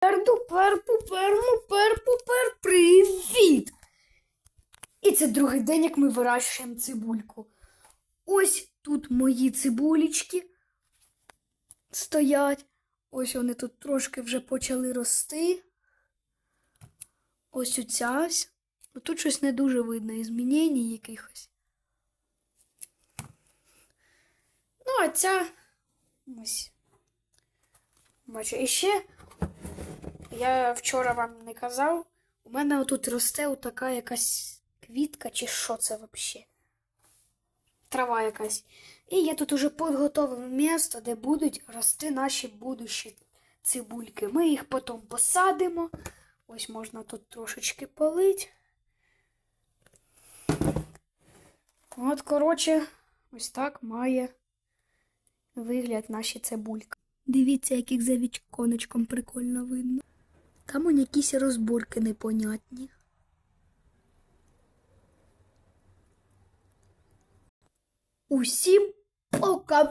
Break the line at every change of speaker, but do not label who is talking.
Дупер, пупер, мупер, пупер, привіт! І це другий день, як ми вирощуємо цибульку. Ось тут мої цибулечки стоять. Ось вони тут трошки вже почали рости. Ось оця ось. Тут щось не дуже видно, і змінень якихось. Ну, а ця ось. Бачу, і ще я вчора вам не казав, у мене отут росте отака якась квітка, чи що це взагалі? Трава якась. І я тут уже підготовив місце, де будуть рости наші будущі цибульки. Ми їх потім посадимо. Ось можна тут трошечки полить. От, коротше, ось так має вигляд наші цибульки. Дивіться, як їх за віконечком прикольно видно. Там он якісь розборки непонятні. Усім пока!